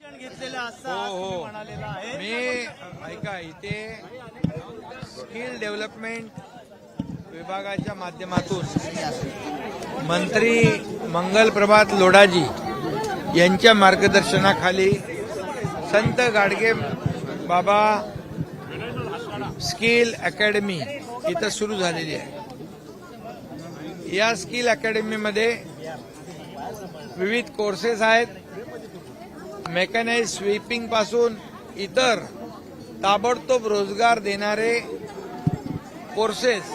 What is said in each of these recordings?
हो हो. मी ऐका इथे स्किल डेव्हलपमेंट विभागाच्या माध्यमातून मंत्री मंगल प्रभात लोढाजी यांच्या मार्गदर्शनाखाली संत गाडगे बाबा स्किल अकॅडमी इथं सुरू झालेली आहे. या स्किल अकॅडमीमध्ये विविध कोर्सेस आहेत. मेकॅनाइज स्वीपिंगपासून इतर ताबडतोब रोजगार देणारे कोर्सेस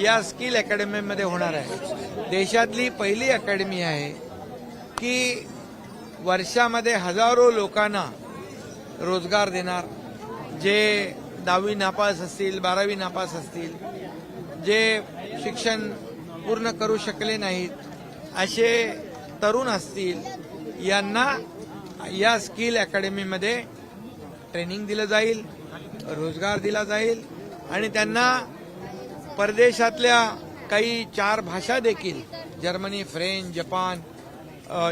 या स्किल अकॅडमीमध्ये होणार आहे. देशातली पहिली अकॅडमी आहे की वर्षामध्ये हजारो लोकांना रोजगार देणार जे दहावी नापास असतील बारावी नापास असतील जे शिक्षण पूर्ण करू शकले नाहीत असे तरुण असतील यांना या स्किल अकॅडमीमध्ये ट्रेनिंग दिलं जाईल रोजगार दिला जाईल आणि त्यांना परदेशातल्या काही चार भाषा देखील जर्मनी फ्रेंच जपान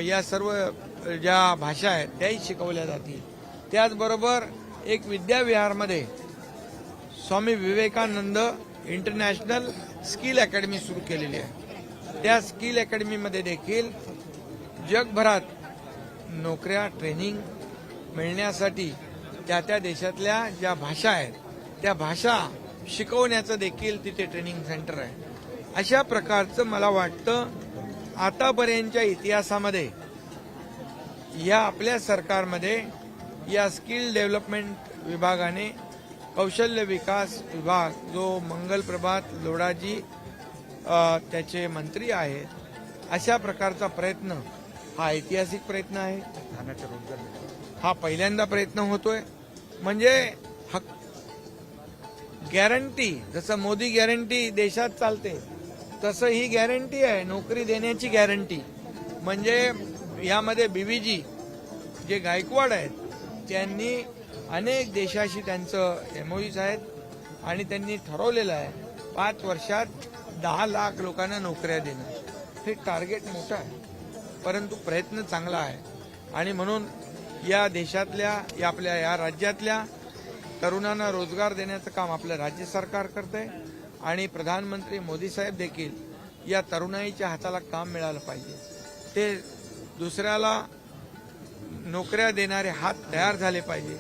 या सर्व ज्या भाषा आहेत त्याही शिकवल्या जातील. त्याचबरोबर एक विद्याविहारमध्ये Swami Vivekananda international skill academy सुरू केलेली आहे. त्या स्किल अकॅडमीमध्ये देखील जगभरात नोकऱ्या ट्रेनिंग मिळण्यासाठी त्या त्या देशातल्या ज्या भाषा आहेत त्या भाषा शिकवण्याचं देखील तिथे ट्रेनिंग सेंटर आहे. अशा प्रकारचं मला वाटतं आतापर्यंतच्या इतिहासामध्ये या आपल्या सरकारमध्ये या स्किल डेव्हलपमेंट विभागाने कौशल्य विकास विभाग जो मंगल प्रभात लोडाजी त्याचे मंत्री आहेत अशा प्रकारचा प्रयत्न हा ऐतिहासिक प्रयत्न आहे. हा पहिल्यांदा प्रयत्न होतोय. म्हणजे हक गॅरंटी जसं मोदी गॅरंटी देशात चालते तसं ही गॅरंटी आहे नोकरी देण्याची गॅरंटी म्हणजे यामध्ये बीव्हीजी जे गायकवाड आहेत त्यांनी अनेक देशाशी त्यांचं एमओईज आहेत आणि त्यांनी ठरवलेलं आहे पाच वर्षात दहा लाख लोकांना नोकऱ्या देणं. हे टार्गेट मोठं आहे. परंतु प्रयत्न चांगला आहे. आणि म्हणून या देशातल्या या आपल्या या राज्यातल्या तरुणांना रोजगार देण्याचं काम आपलं राज्य सरकार करतंय. आणि प्रधानमंत्री मोदी साहेब देखील या तरुणाईच्या हाताला काम मिळालं पाहिजे. ते दुसऱ्याला नोकऱ्या देणारे हात तयार झाले पाहिजे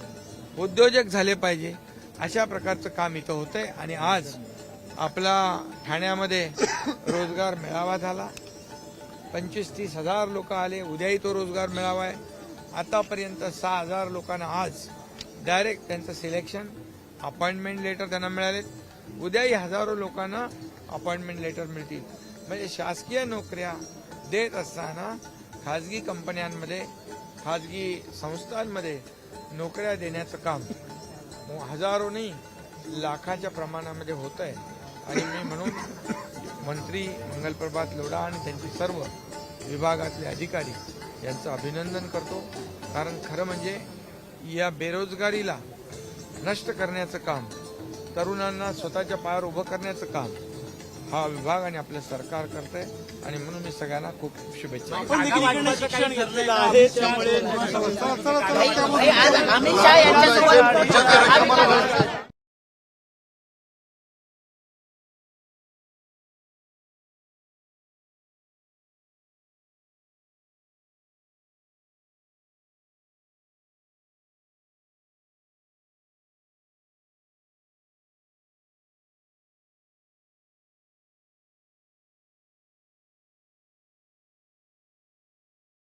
उद्योजक झाले पाहिजे अशा प्रकारचं काम इथं होतंय. आणि आज आपला ठाण्यामध्ये रोजगार मेळावा झाला. पंचवीस तीस हजार लोक आले. उद्याही तो रोजगार मिळावा आहे. आतापर्यंत सहा हजार लोकांना आज डायरेक्ट त्यांचं सिलेक्शन अपॉइंटमेंट लेटर त्यांना मिळालेत. उद्याही हजारो लोकांना अपॉइंटमेंट लेटर मिळतील. म्हणजे शासकीय नोकऱ्या देत असताना खाजगी कंपन्यांमध्ये खाजगी संस्थांमध्ये नोकऱ्या देण्याचं काम हजारो नाही लाखाच्या प्रमाणामध्ये होत आहे आणि मी म्हणून मंत्री मंगलप्रभात लोढा आणि त्यांचे सर्व विभागातले अधिकारी यांचं अभिनंदन करतो कारण खरं म्हणजे या बेरोजगारीला नष्ट करण्याचं काम तरुणांना स्वतःच्या पायावर उभं करण्याचं काम हा विभाग आणि आपलं सरकार करतंय आणि म्हणून मी सगळ्यांना खूप खूप शुभेच्छा आहे अमित शहा